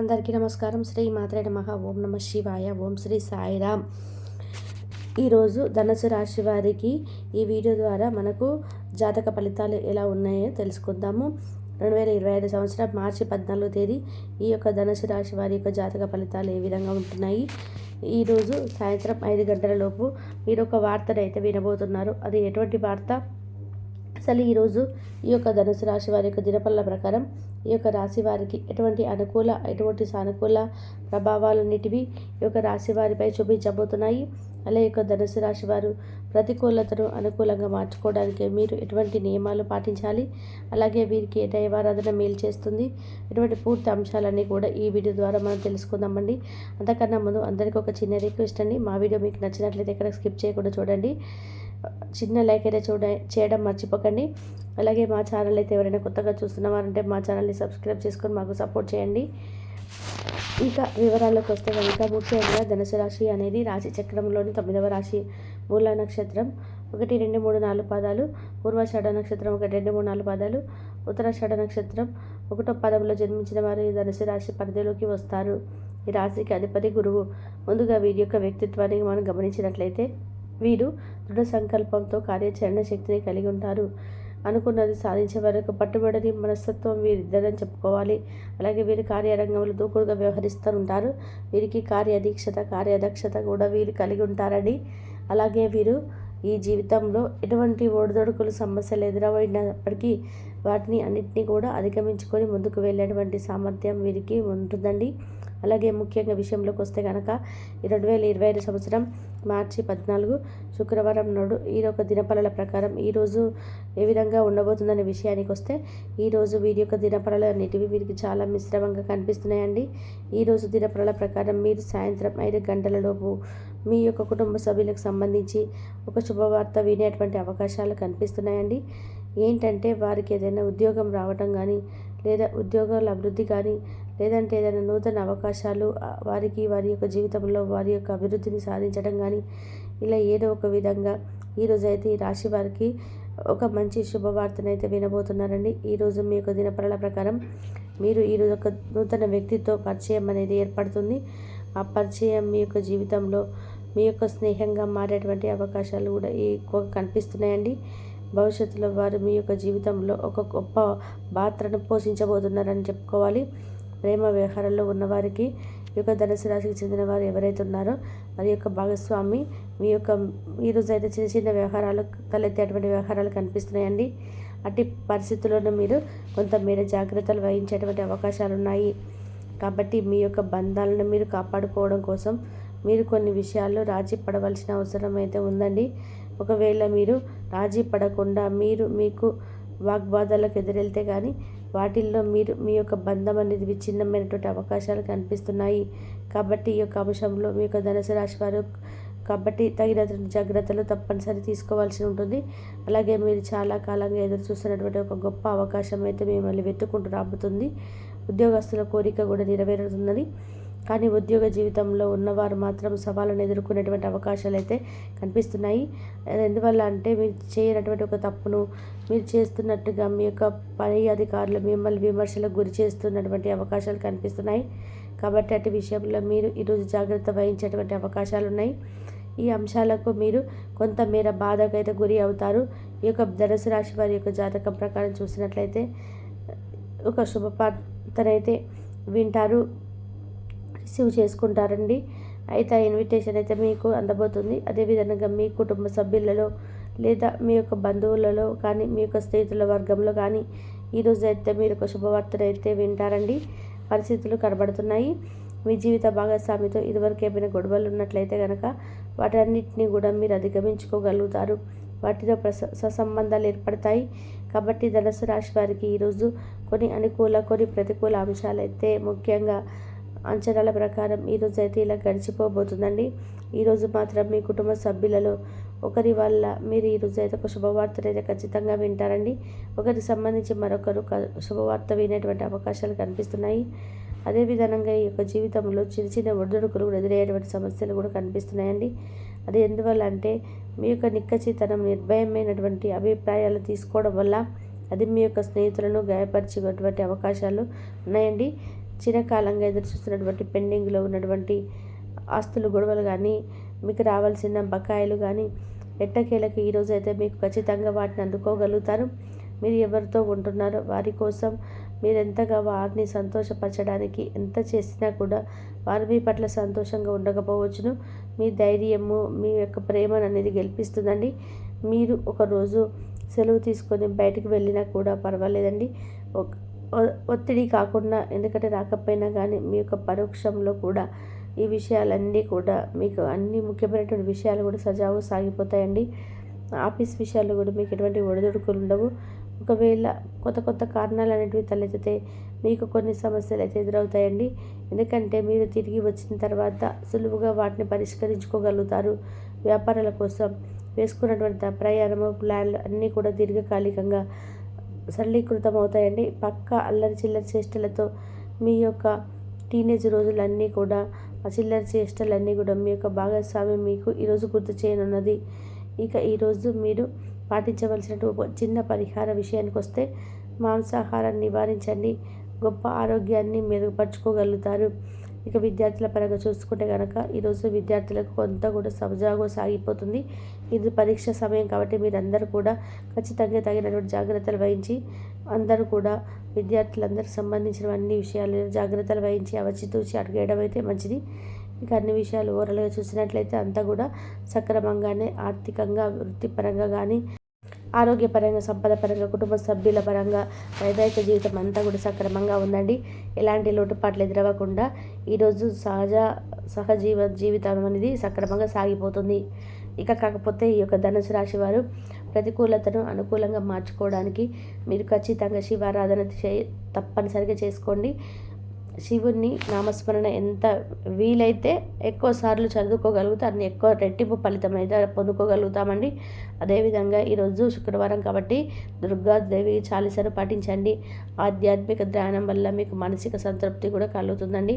అందరికీ నమస్కారం. శ్రీ మాత్రే నమః. ఓం నమ శివాయ. ఓం శ్రీ సాయిరామ్. ఈరోజు ధనుసు రాశి వారికి ఈ వీడియో ద్వారా మనకు జాతక ఫలితాలు ఎలా ఉన్నాయో తెలుసుకుందాము. రెండు వేల ఇరవై ఐదు సంవత్సరం మార్చి పద్నాలుగో తేదీ ఈ యొక్క ధనుసు రాశి వారి యొక్క జాతక ఫలితాలు ఏ విధంగా ఉంటున్నాయి? ఈరోజు సాయంత్రం ఐదు గంటల లోపు మీరు ఒక వార్తను అయితే వినబోతున్నారు. అది ఎటువంటి వార్త? అసలు ఈరోజు ఈ యొక్క ధనుసు రాశి వారి యొక్క దినపల్ల ప్రకారం ఈ యొక్క రాశి వారికి ఎటువంటి అనుకూల ఎటువంటి సానుకూల ప్రభావాలన్నిటివి ఈ యొక్క రాశి వారిపై చూపించబోతున్నాయి. అలా యొక్క ధనుసు రాశి వారు ప్రతికూలతను అనుకూలంగా మార్చుకోవడానికి మీరు ఎటువంటి నియమాలు పాటించాలి? అలాగే వీరికి దైవారాధన మేలు చేస్తుంది? ఇటువంటి పూర్తి అంశాలన్నీ కూడా ఈ వీడియో ద్వారా మనం తెలుసుకుందామండి. అంతకన్నా ముందు అందరికీ ఒక చిన్న రిక్వెస్ట్ అండి. మా వీడియో మీకు నచ్చినట్లయితే ఇక్కడ స్కిప్ చేయకుండా చూడండి. చిన్న లైక్ అయితే చూడ చేయడం మర్చిపోకండి. అలాగే మా ఛానల్ అయితే ఎవరైనా కొత్తగా చూస్తున్నవారంటే మా ఛానల్ని సబ్స్క్రైబ్ చేసుకొని మాకు సపోర్ట్ చేయండి. ఇంకా వివరాల్లోకి వస్తే కనుక ముఖ్యంగా ధనుసు రాశి అనేది రాశి చక్రంలోని తొమ్మిదవ రాశి మూల నక్షత్రం. ఒకటి రెండు మూడు నాలుగు పాదాలు. పూర్వాషాఢ నక్షత్రం ఒకటి రెండు మూడు నాలుగు పాదాలు. ఉత్తరాషాఢ నక్షత్రం ఒకటో పదంలో జన్మించిన వారు ఈ ధనుసు రాశి పరిధిలోకి వస్తారు. ఈ రాశికి అధిపతి గురువు. ముందుగా వీరి యొక్క వ్యక్తిత్వాన్ని మనం గమనించినట్లయితే వీరు దృఢ సంకల్పంతో కార్యాచరణ శక్తిని కలిగి ఉంటారు. అనుకున్నది సాధించే వరకు పట్టుబడని మనస్తత్వం వీరిద్దరని చెప్పుకోవాలి. అలాగే వీరి కార్యరంగంలో దూకుడుగా వ్యవహరిస్తూ ఉంటారు వీరికి కార్యదీక్షత కార్యదక్షత కూడా వీరు కలిగి ఉంటారని. అలాగే వీరు ఈ జీవితంలో ఎటువంటి ఒడిదొడుకులు సమస్యలు ఎదురవడినప్పటికీ వాటిని అన్నింటినీ కూడా అధిగమించుకొని ముందుకు వెళ్ళేటువంటి సామర్థ్యం వీరికి ఉంటుందండి. అలాగే ముఖ్యంగా విషయంలోకి వస్తే కనుక రెండు వేల ఇరవై ఐదు సంవత్సరం మార్చి పద్నాలుగు శుక్రవారం నాడు ఈ యొక్క దినపలల ప్రకారం ఈరోజు ఏ విధంగా ఉండబోతుందనే విషయానికి వస్తే ఈరోజు వీరి యొక్క దినపలలు అన్నిటివి వీరికి చాలా మిశ్రమంగా కనిపిస్తున్నాయండి. ఈరోజు దినపలల ప్రకారం మీరు సాయంత్రం ఐదు గంటలలోపు మీ యొక్క కుటుంబ సభ్యులకు సంబంధించి ఒక శుభవార్త వినేటువంటి అవకాశాలు కనిపిస్తున్నాయండి. ఏంటంటే వారికి ఏదైనా ఉద్యోగం రావటం కానీ లేదా ఉద్యోగాల అభివృద్ధి కానీ లేదంటే ఏదైనా నూతన అవకాశాలు వారికి వారి యొక్క జీవితంలో వారి యొక్క అభివృద్ధిని సాధించడం కానీ ఇలా ఏదో ఒక విధంగా ఈరోజు అయితే ఈ రాశి వారికి ఒక మంచి శుభవార్తనైతే వినబోతున్నారండి. ఈరోజు మీ యొక్క దినపరల ప్రకారం మీరు ఈరోజు ఒక నూతన వ్యక్తితో పరిచయం అనేది ఏర్పడుతుంది. ఆ పరిచయం మీ యొక్క జీవితంలో మీ యొక్క స్నేహంగా మారేటువంటి అవకాశాలు కూడా ఎక్కువ కనిపిస్తున్నాయండి. భవిష్యత్తులో వారు మీ యొక్క జీవితంలో ఒక గొప్ప పాత్రను పోషించబోతున్నారని చెప్పుకోవాలి. ప్రేమ వ్యవహారంలో ఉన్నవారికి ఈ యొక్క ధనుసు రాశికి చెందిన వారు ఎవరైతే ఉన్నారో వారి యొక్క భాగస్వామి మీ యొక్క ఈరోజు అయితే చిన్న చిన్న వ్యవహారాలు తలెత్తేటువంటి వ్యవహారాలు కనిపిస్తున్నాయండి. అట్టి పరిస్థితుల్లోనూ మీరు కొంతమేర జాగ్రత్తలు వహించేటువంటి అవకాశాలు ఉన్నాయి కాబట్టి మీ యొక్క బంధాలను మీరు కాపాడుకోవడం కోసం మీరు కొన్ని విషయాల్లో రాజీ పడవలసిన అవసరం అయితే ఉందండి. ఒకవేళ మీరు రాజీ పడకుండా మీరు మీకు వాగ్వాదాలకు ఎదురెళ్తే కానీ వాటిల్లో మీరు మీ యొక్క బంధం అనేది విచ్ఛిన్నమైనటువంటి అవకాశాలు కనిపిస్తున్నాయి. కాబట్టి ఈ యొక్క అంశంలో మీ యొక్క ధనుసు రాశి వారు కాబట్టి తగినటువంటి జాగ్రత్తలు తప్పనిసరి తీసుకోవాల్సి ఉంటుంది. అలాగే మీరు చాలా కాలంగా ఎదురు చూస్తున్నటువంటి ఒక గొప్ప అవకాశం అయితే మిమ్మల్ని వెతుక్కుంటూ రాబోతుంది. ఉద్యోగస్తుల కోరిక కూడా నెరవేరుతుందని కానీ ఉద్యోగ జీవితంలో ఉన్నవారు మాత్రం సవాళ్ళను ఎదుర్కొనేటువంటి అవకాశాలు అయితే కనిపిస్తున్నాయి ఎందువల్ల అంటే మీరు చేయనటువంటి ఒక తప్పును మీరు చేస్తున్నట్టుగా మీ యొక్క పై అధికారులు మిమ్మల్ని విమర్శలకు గురి చేస్తున్నటువంటి అవకాశాలు కనిపిస్తున్నాయి. కాబట్టి అటు విషయంలో మీరు ఈరోజు జాగ్రత్త వహించేటువంటి అవకాశాలు ఉన్నాయి ఈ అంశాలకు మీరు కొంతమేర బాధకైతే గురి అవుతారు. ఈ యొక్క ధనుసు రాశి వారి యొక్క జాతకం ప్రకారం చూసినట్లయితే ఒక శుభపాతనైతే వింటారు. రిసీవ్ చేసుకుంటారండి. అయితే ఆ ఇన్విటేషన్ అయితే మీకు అందబోతుంది. అదేవిధంగా మీ కుటుంబ సభ్యులలో లేదా మీ యొక్క బంధువులలో కానీ మీ యొక్క స్నేహితుల వర్గంలో కానీ ఈరోజు అయితే మీరు ఒక శుభవార్తను అయితే వింటారండి. పరిస్థితులు కనబడుతున్నాయి. మీ జీవిత భాగస్వామితో ఇదివరకు ఏమైనా గొడవలు ఉన్నట్లయితే కనుక వాటన్నిటిని కూడా మీరు అధిగమించుకోగలుగుతారు. వాటితో ప్రస ససంబంధాలు ఏర్పడతాయి. కాబట్టి ధనుసు రాశి వారికి ఈరోజు కొన్ని అనుకూల కొన్ని ప్రతికూల అంశాలు అయితే ముఖ్యంగా అంచనాల ప్రకారం ఈరోజు అయితే ఇలా గడిచిపోబోతుందండి. ఈరోజు మాత్రం మీ కుటుంబ సభ్యులలో ఒకరి వల్ల మీరు ఈరోజు అయితే ఒక శుభవార్తను అయితే ఖచ్చితంగా వింటారండి. ఒకరికి సంబంధించి మరొకరు శుభవార్త వినేటువంటి అవకాశాలు కనిపిస్తున్నాయి. అదేవిధంగా ఈ యొక్క జీవితంలో చిన్న చిన్న ఒడిదుడుకులు ఎదురయ్యేటువంటి సమస్యలు కూడా కనిపిస్తున్నాయండి. అది ఎందువల్ల అంటే మీ యొక్క నిక్కచితనం నిర్భయమైనటువంటి అభిప్రాయాలు తీసుకోవడం వల్ల అది మీ యొక్క స్నేహితులను గాయపరిచేటువంటి అవకాశాలు ఉన్నాయండి. చిరకాలంగా ఎదురు చూస్తున్నటువంటి పెండింగ్లో ఉన్నటువంటి ఆస్తులు గొడవలు కానీ మీకు రావాల్సిన బకాయిలు కానీ ఎట్టకేలకు ఈరోజు అయితే మీకు ఖచ్చితంగా వాటిని అందుకోగలుగుతారు. మీరు ఎవరితో ఉంటున్నారో వారి కోసం మీరు ఎంతగా వారిని సంతోషపరచడానికి ఎంత చేసినా కూడా వారు మీ పట్ల సంతోషంగా ఉండకపోవచ్చును. మీ ధైర్యము మీ యొక్క ప్రేమను అనేది గెలిపిస్తుందండి. మీరు ఒకరోజు సెలవు తీసుకొని బయటకు వెళ్ళినా కూడా పర్వాలేదండి. ఒత్తిడి కాకుండా ఎందుకంటే రాకపోయినా కానీ మీ యొక్క పరోక్షంలో కూడా ఈ విషయాలన్నీ కూడా మీకు అన్ని ముఖ్యమైనటువంటి విషయాలు కూడా సజావు సాగిపోతాయండి. ఆఫీస్ విషయాల్లో కూడా మీకు ఎటువంటి ఒడిదుడుకులు ఉండవు. ఒకవేళ కొత్త కొత్త కారణాలు అనేటివి తలెత్తితే మీకు కొన్ని సమస్యలు అయితే ఎదురవుతాయండి. ఎందుకంటే మీరు తిరిగి వచ్చిన తర్వాత సులువుగా వాటిని పరిష్కరించుకోగలుగుతారు. వ్యాపారాల కోసం వేసుకున్నటువంటి ప్రయాణము ప్లాన్లు అన్నీ కూడా దీర్ఘకాలికంగా సరళీకృతం అవుతాయండి పక్క అల్లరి చిల్లరి చేష్టలతో మీ యొక్క టీనేజ్ రోజులన్నీ కూడా ఆ చిల్లర చేష్టలన్నీ కూడా మీ యొక్క భాగస్వామ్యం మీకు ఈరోజు గుర్తు చేయనున్నది. ఇక ఈరోజు మీరు పాటించవలసిన చిన్న పరిహార విషయానికి వస్తే మాంసాహారాన్ని నివారించండి. గొప్ప ఆరోగ్యాన్ని మెరుగుపరుచుకోగలుగుతారు. ఇక విద్యార్థుల పరంగా చూసుకుంటే కనుక ఈరోజు విద్యార్థులకు కొంత కూడా సజావుగా సాగిపోతుంది. ఇది పరీక్ష సమయం కాబట్టి మీరందరూ కూడా ఖచ్చితంగా తగినటువంటి జాగ్రత్తలు వహించి అందరూ కూడా విద్యార్థులందరికి సంబంధించిన అన్ని విషయాలు జాగ్రత్తలు వహించి అవచితూచి అడిగేయడం అయితే మంచిది. ఇక అన్ని విషయాలు ఓరలుగా చూసినట్లయితే అంతా కూడా సక్రమంగానే ఆర్థికంగా వృత్తిపరంగా కానీ ఆరోగ్యపరంగా సంపద పరంగా కుటుంబ సభ్యుల పరంగా వైవాహిక జీవితం అంతా కూడా సక్రమంగా ఉందండి. ఎలాంటి లోటుపాట్లు ఎదురవ్వకుండా ఈరోజు సహజ సహజీవ జీవితం అనేది సక్రమంగా సాగిపోతుంది. ఇక కాకపోతే ఈ యొక్క ధనుసు రాశి వారు ప్రతికూలతను అనుకూలంగా మార్చుకోవడానికి మీరు ఖచ్చితంగా శివారాధన చే తప్పనిసరిగా చేసుకోండి. శివుణ్ణి నామస్మరణ ఎంత వీలైతే ఎక్కువ సార్లు చదువుకోగలుగుతా అన్ని ఎక్కువ రెట్టింపు ఫలితం అయితే పొందుకోగలుగుతామండి. అదేవిధంగా ఈరోజు శుక్రవారం కాబట్టి దుర్గాదేవి చాలీసారు పాటించండి. ఆధ్యాత్మిక ధ్యానం వల్ల మీకు మానసిక సంతృప్తి కూడా కలుగుతుందండి.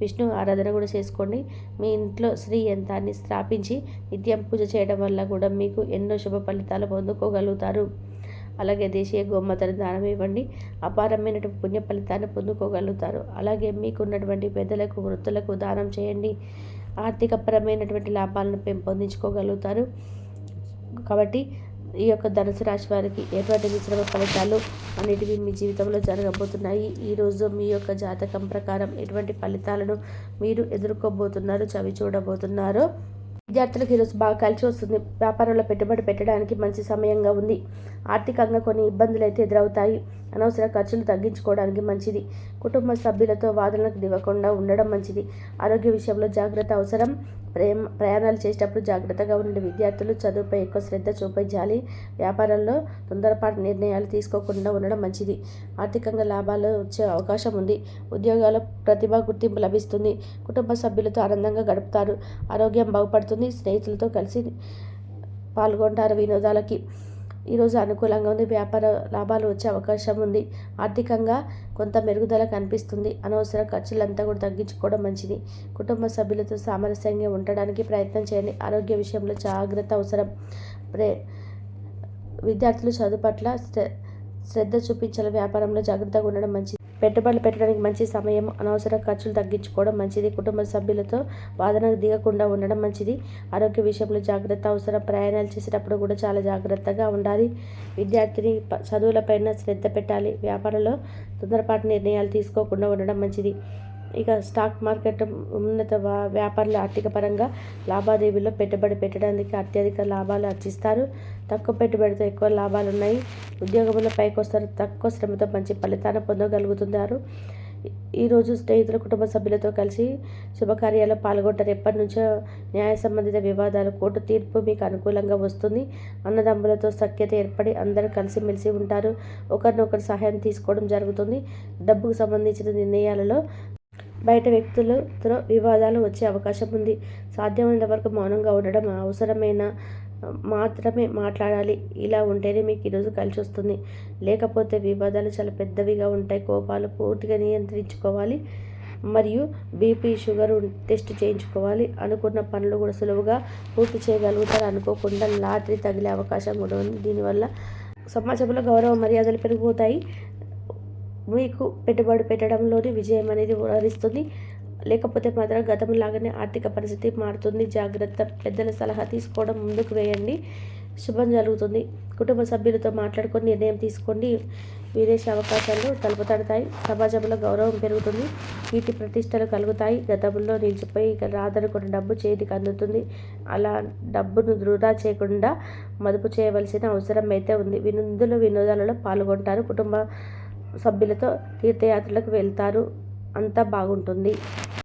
విష్ణు ఆరాధన కూడా చేసుకోండి. మీ ఇంట్లో శ్రీ యంత్రాన్ని స్థాపించి నిత్యం పూజ చేయడం వల్ల కూడా మీకు ఎన్నో శుభ ఫలితాలు పొందుకోగలుగుతారు. అలాగే దేశీయ గోమాతను దానం ఇవ్వండి. అపారమైనటువంటి పుణ్య ఫలితాన్ని పొందుకోగలుగుతారు. అలాగే మీకున్నటువంటి పెద్దలకు వృత్తులకు దానం చేయండి. ఆర్థికపరమైనటువంటి లాభాలను పెంపొందించుకోగలుగుతారు. కాబట్టి ఈ యొక్క ధనుసు రాశి వారికి ఎటువంటి మిశ్రమ ఫలితాలు అనేటివి మీ జీవితంలో జరగబోతున్నాయి? ఈరోజు మీ యొక్క జాతకం ప్రకారం ఎటువంటి ఫలితాలను మీరు ఎదుర్కోబోతున్నారు చవి చూడబోతున్నారు విద్యార్థులకు ఈరోజు బాగా కలిసి వస్తుంది. వ్యాపారంలో పెట్టుబడి పెట్టడానికి మంచి సమయంగా ఉంది. ఆర్థికంగా కొన్ని ఇబ్బందులు అయితే ఎదురవుతాయి. అనవసర ఖర్చులు తగ్గించుకోవడానికి మంచిది. కుటుంబ సభ్యులతో వాదనలకు దివ్వకుండా ఉండడం మంచిది. ఆరోగ్య విషయంలో జాగ్రత్త అవసరం. ప్రేమ ప్రయాణాలు చేసేటప్పుడు జాగ్రత్తగా ఉండే విద్యార్థులు చదువుపై ఎక్కువ శ్రద్ధ చూపించాలి. వ్యాపారంలో తొందరపాటు నిర్ణయాలు తీసుకోకుండా ఉండడం మంచిది. ఆర్థికంగా లాభాలు వచ్చే అవకాశం ఉంది. ఉద్యోగాల ప్రతిభ గుర్తింపు లభిస్తుంది. కుటుంబ సభ్యులతో ఆనందంగా గడుపుతారు. ఆరోగ్యం బాగుపడుతుంది. స్నేహితులతో కలిసి పాల్గొంటారు వినోదాలకి. ఈరోజు అనుకూలంగా ఉంది. వ్యాపార లాభాలు వచ్చే అవకాశం ఉంది. ఆర్థికంగా కొంత మెరుగుదల కనిపిస్తుంది. అనవసర ఖర్చులంతా కూడా తగ్గించుకోవడం మంచిది. కుటుంబ సభ్యులతో సామరస్యంగా ఉండడానికి ప్రయత్నం చేయండి. ఆరోగ్య విషయంలో జాగ్రత్త అవసరం. ప్రే విద్యార్థులు చదువు పట్ల శ్రద్ధ చూపించాలి. వ్యాపారంలో జాగ్రత్తగా ఉండడం మంచిది. పెట్టుబడులు పెట్టడానికి మంచి సమయం అనవసర ఖర్చులు తగ్గించుకోవడం మంచిది. కుటుంబ సభ్యులతో వాదనకు దిగకుండా ఉండడం మంచిది. ఆరోగ్య విషయంలో జాగ్రత్త అవసరం. ప్రయాణాలు చేసేటప్పుడు కూడా చాలా జాగ్రత్తగా ఉండాలి. విద్యార్థిని చదువులపైన శ్రద్ధ పెట్టాలి. వ్యాపారంలో తొందరపాటు నిర్ణయాలు తీసుకోకుండా ఉండడం మంచిది. ఇక స్టాక్ మార్కెట్ ఉన్నత వ్యాపారులు ఆర్థిక పరంగా లావాదేవీల్లో పెట్టుబడి పెట్టడానికి అత్యధిక లాభాలు ఆర్జిస్తారు. తక్కువ పెట్టుబడితో ఎక్కువ లాభాలు ఉన్నాయి ఉద్యోగంలో పైకి వస్తారు తక్కువ శ్రమతో మంచి ఫలితాన్ని పొందగలుగుతున్నారు. ఈరోజు స్నేహితుల కుటుంబ సభ్యులతో కలిసి శుభకార్యాల్లో పాల్గొంటారు. ఎప్పటి నుంచో న్యాయ సంబంధిత వివాదాలు కోర్టు తీర్పు మీకు అనుకూలంగా వస్తుంది. అన్నదమ్ములతో సఖ్యత ఏర్పడి అందరూ కలిసిమెలిసి ఉంటారు. ఒకరినొకరు సహాయం తీసుకోవడం జరుగుతుంది. డబ్బుకు సంబంధించిన నిర్ణయాలలో బయట వ్యక్తులతో వివాదాలు వచ్చే అవకాశం ఉంది. సాధ్యమైనంత వరకు మౌనంగా ఉండడం అవసరమైన? మాత్రమే మాట్లాడాలి. ఇలా ఉంటేనే మీకు ఈరోజు కలిసి వస్తుంది. లేకపోతే వివాదాలు చాలా పెద్దవిగా ఉంటాయి. కోపాలు పూర్తిగా నియంత్రించుకోవాలి. మరియు బీపీ షుగర్ టెస్ట్ చేయించుకోవాలి. అనుకున్న పనులు కూడా సులువుగా పూర్తి చేయగలుగుతారు. అనుకోకుండా లాటరీ తగిలే అవకాశం కూడా ఉంది. దీనివల్ల సమాజంలో గౌరవ మర్యాదలు పెరిగిపోతాయి. మీకు పెట్టుబడి పెట్టడంలోని విజయం అనేది వరిస్తుంది. లేకపోతే మాత్రం గతంలాగానే ఆర్థిక పరిస్థితి మారుతుంది. జాగ్రత్త పెద్దల సలహా తీసుకోవడం ముందుకు వేయండి. శుభం జరుగుతుంది. కుటుంబ సభ్యులతో మాట్లాడుకొని నిర్ణయం తీసుకోండి. విదేశీ అవకాశాలు తలుపుతడతాయి సమాజంలో గౌరవం పెరుగుతుంది. కీర్తి ప్రతిష్టలు కలుగుతాయి. గతంలో నిలిచిపోయి ఇక రాదనుకున్న డబ్బు చేతికి అందుతుంది. అలా డబ్బును వృధా చేయకుండా మదుపు చేయవలసిన అవసరం అయితే ఉంది. వినందులు వినోదాలలో పాల్గొంటారు కుటుంబ సభ్యులతో తీర్థయాత్రలకు వెళ్తారు. అంతా బాగుంటుంది.